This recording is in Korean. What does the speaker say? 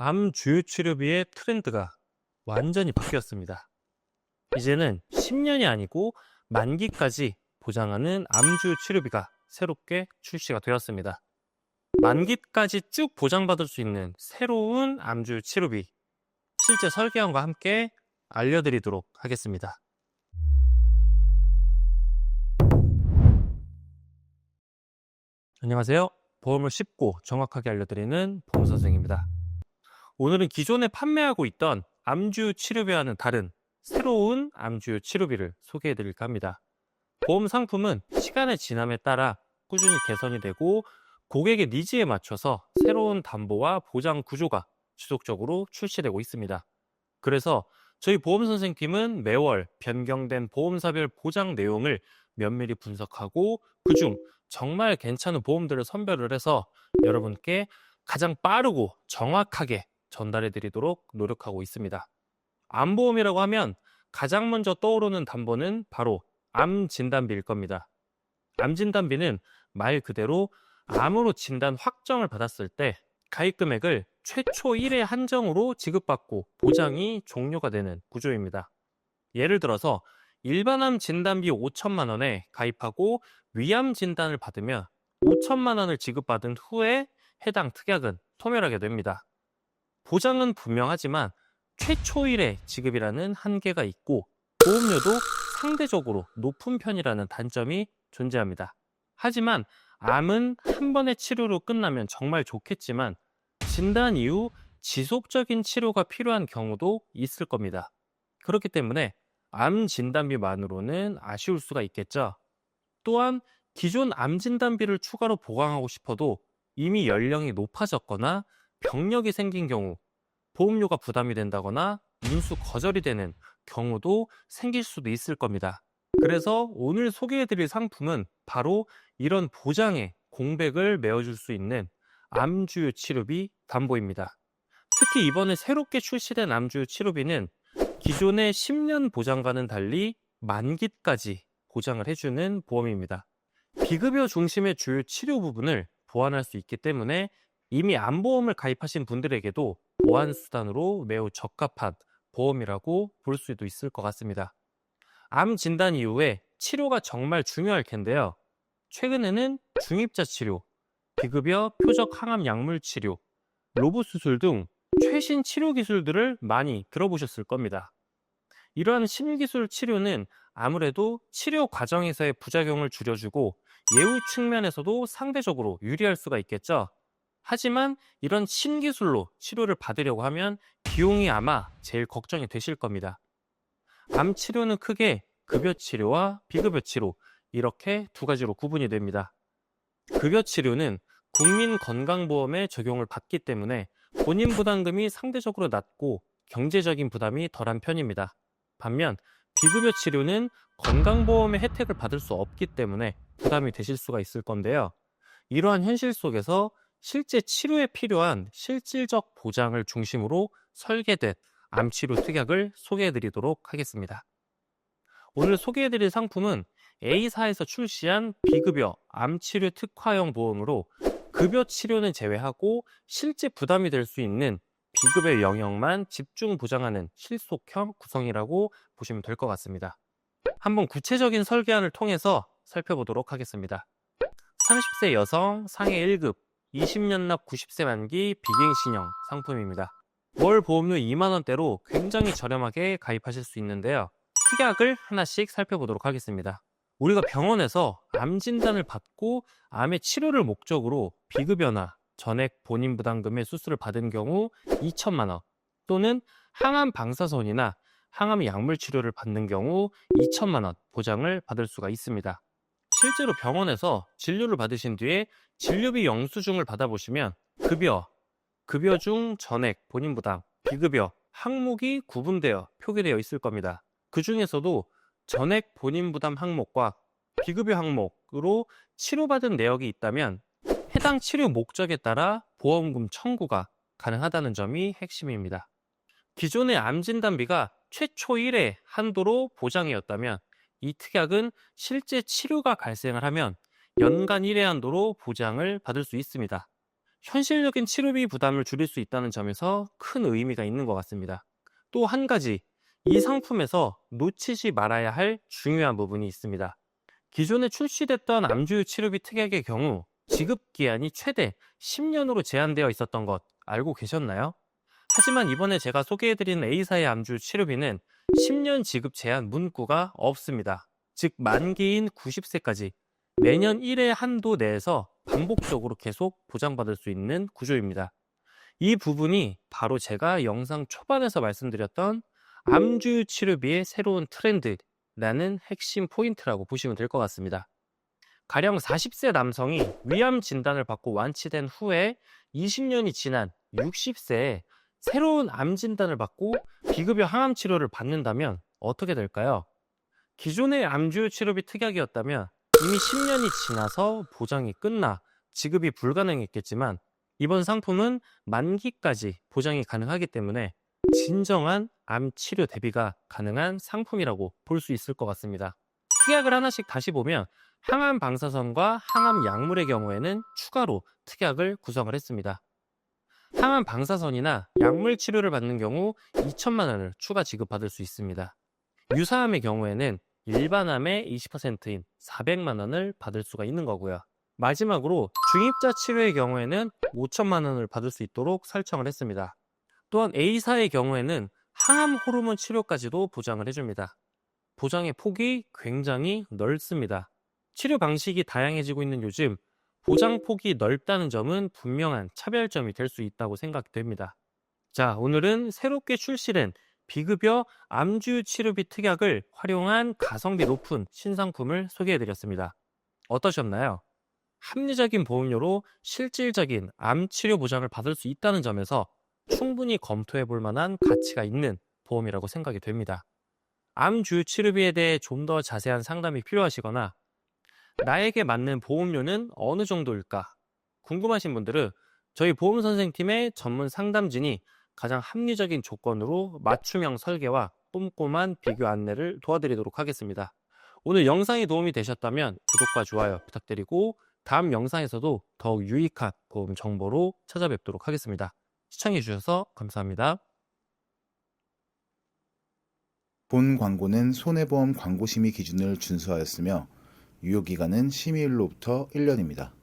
암 주요 치료비의 트렌드가 완전히 바뀌었습니다. 이제는 10년이 아니고 만기까지 보장하는 암 주요 치료비가 새롭게 출시가 되었습니다. 만기까지 쭉 보장받을 수 있는 새로운 암 주요 치료비 실제 설계안과 함께 알려드리도록 하겠습니다. 안녕하세요. 보험을 쉽고 정확하게 알려드리는 보험 선생입니다. 오늘은 기존에 판매하고 있던 암주 치료비와는 다른 새로운 암주 치료비를 소개해 드릴까 합니다. 보험 상품은 시간의 지남에 따라 꾸준히 개선이 되고 고객의 니즈에 맞춰서 새로운 담보와 보장 구조가 지속적으로 출시되고 있습니다. 그래서 저희 보험 선생팀은 매월 변경된 보험사별 보장 내용을 면밀히 분석하고 그중 정말 괜찮은 보험들을 선별을 해서 여러분께 가장 빠르고 정확하게 전달해 드리도록 노력하고 있습니다. 암보험이라고 하면 가장 먼저 떠오르는 담보는 바로 암 진단비일 겁니다. 암 진단비는 말 그대로 암으로 진단 확정을 받았을 때 가입 금액을 최초 1회 한정으로 지급받고 보장이 종료가 되는 구조입니다. 예를 들어서 일반암 진단비 5천만 원에 가입하고 위암 진단을 받으면 5천만 원을 지급받은 후에 해당 특약은 소멸하게 됩니다. 보장은 분명하지만 최초 1회 지급이라는 한계가 있고 보험료도 상대적으로 높은 편이라는 단점이 존재합니다. 하지만 암은 한 번의 치료로 끝나면 정말 좋겠지만 진단 이후 지속적인 치료가 필요한 경우도 있을 겁니다. 그렇기 때문에 암 진단비만으로는 아쉬울 수가 있겠죠. 또한 기존 암 진단비를 추가로 보강하고 싶어도 이미 연령이 높아졌거나 병력이 생긴 경우 보험료가 부담이 된다거나 인수 거절이 되는 경우도 생길 수도 있을 겁니다. 그래서 오늘 소개해드릴 상품은 바로 이런 보장에 공백을 메워줄 수 있는 암주유 치료비 담보입니다. 특히 이번에 새롭게 출시된 암주유 치료비는 기존의 10년 보장과는 달리 만기까지 보장을 해주는 보험입니다. 비급여 중심의 주요 치료 부분을 보완할 수 있기 때문에 이미 암보험을 가입하신 분들에게도 보완 수단으로 매우 적합한 보험이라고 볼 수도 있을 것 같습니다. 암 진단 이후에 치료가 정말 중요할 텐데요. 최근에는 중입자 치료, 비급여 표적 항암 약물 치료, 로봇 수술 등 최신 치료 기술들을 많이 들어보셨을 겁니다. 이러한 신기술 치료는 아무래도 치료 과정에서의 부작용을 줄여주고 예후 측면에서도 상대적으로 유리할 수가 있겠죠. 하지만 이런 신기술로 치료를 받으려고 하면 비용이 아마 제일 걱정이 되실 겁니다. 암 치료는 크게 급여 치료와 비급여 치료 이렇게 두 가지로 구분이 됩니다. 급여 치료는 국민건강보험에 적용을 받기 때문에 본인 부담금이 상대적으로 낮고 경제적인 부담이 덜한 편입니다. 반면 비급여 치료는 건강보험의 혜택을 받을 수 없기 때문에 부담이 되실 수가 있을 건데요. 이러한 현실 속에서 실제 치료에 필요한 실질적 보장을 중심으로 설계된 암치료 특약을 소개해 드리도록 하겠습니다. 오늘 소개해 드릴 상품은 A사에서 출시한 비급여 암치료 특화형 보험으로 급여 치료는 제외하고 실제 부담이 될 수 있는 비급여 영역만 집중 보장하는 실속형 구성이라고 보시면 될 것 같습니다. 한번 구체적인 설계안을 통해서 살펴보도록 하겠습니다. 30세 여성 상해 1급 20년 납 90세 만기 비갱신형 상품입니다. 월 보험료 2만원대로 굉장히 저렴하게 가입하실 수 있는데요. 특약을 하나씩 살펴보도록 하겠습니다. 우리가 병원에서 암 진단을 받고 암의 치료를 목적으로 비급여나 전액 본인 부담금의 수술을 받은 경우 2천만 원 또는 항암 방사선이나 항암 약물 치료를 받는 경우 2천만 원 보장을 받을 수가 있습니다. 실제로 병원에서 진료를 받으신 뒤에 진료비 영수증을 받아보시면 급여, 급여 중 전액 본인 부담, 비급여, 항목이 구분되어 표기되어 있을 겁니다. 그 중에서도 전액 본인 부담 항목과 비급여 항목으로 치료받은 내역이 있다면 해당 치료 목적에 따라 보험금 청구가 가능하다는 점이 핵심입니다. 기존의 암 진단비가 최초 1회 한도로 보장이었다면 이 특약은 실제 치료가 발생을 하면 연간 1회 한도로 보장을 받을 수 있습니다. 현실적인 치료비 부담을 줄일 수 있다는 점에서 큰 의미가 있는 것 같습니다. 또 한 가지, 이 상품에서 놓치지 말아야 할 중요한 부분이 있습니다. 기존에 출시됐던 암주유 치료비 특약의 경우 지급 기한이 최대 10년으로 제한되어 있었던 것 알고 계셨나요? 하지만 이번에 제가 소개해드린 A사의 암주 치료비는 10년 지급 제한 문구가 없습니다. 즉 만기인 90세까지 매년 1회 한도 내에서 반복적으로 계속 보장받을 수 있는 구조입니다. 이 부분이 바로 제가 영상 초반에서 말씀드렸던 암주유 치료비의 새로운 트렌드라는 핵심 포인트라고 보시면 될 것 같습니다. 가령 40세 남성이 위암 진단을 받고 완치된 후에 20년이 지난 60세에 새로운 암 진단을 받고 비급여 항암 치료를 받는다면 어떻게 될까요? 기존의 암주유 치료비 특약이었다면 이미 10년이 지나서 보장이 끝나 지급이 불가능했겠지만 이번 상품은 만기까지 보장이 가능하기 때문에 진정한 암 치료 대비가 가능한 상품이라고 볼 수 있을 것 같습니다. 특약을 하나씩 다시 보면 항암 방사선과 항암 약물의 경우에는 추가로 특약을 구성을 했습니다. 항암 방사선이나 약물 치료를 받는 경우 2천만 원을 추가 지급받을 수 있습니다. 유사암의 경우에는 일반암의 20%인 400만 원을 받을 수가 있는 거고요. 마지막으로 중입자 치료의 경우에는 5천만 원을 받을 수 있도록 설정을 했습니다. 또한 A사의 경우에는 항암 호르몬 치료까지도 보장을 해줍니다. 보장의 폭이 굉장히 넓습니다. 치료 방식이 다양해지고 있는 요즘 보장 폭이 넓다는 점은 분명한 차별점이 될 수 있다고 생각됩니다. 자, 오늘은 새롭게 출시된 비급여 암주 치료비 특약을 활용한 가성비 높은 신상품을 소개해드렸습니다. 어떠셨나요? 합리적인 보험료로 실질적인 암 치료 보장을 받을 수 있다는 점에서 충분히 검토해 볼 만한 가치가 있는 보험이라고 생각이 됩니다. 암주 치료비에 대해 좀 더 자세한 상담이 필요하시거나 나에게 맞는 보험료는 어느 정도일까 궁금하신 분들은 저희 보험 선생팀의 전문 상담진이 가장 합리적인 조건으로 맞춤형 설계와 꼼꼼한 비교 안내를 도와드리도록 하겠습니다. 오늘 영상이 도움이 되셨다면 구독과 좋아요 부탁드리고 다음 영상에서도 더욱 유익한 보험 정보로 찾아뵙도록 하겠습니다. 시청해주셔서 감사합니다. 본 광고는 손해보험 광고심의 기준을 준수하였으며 유효기간은 심의일로부터 1년입니다.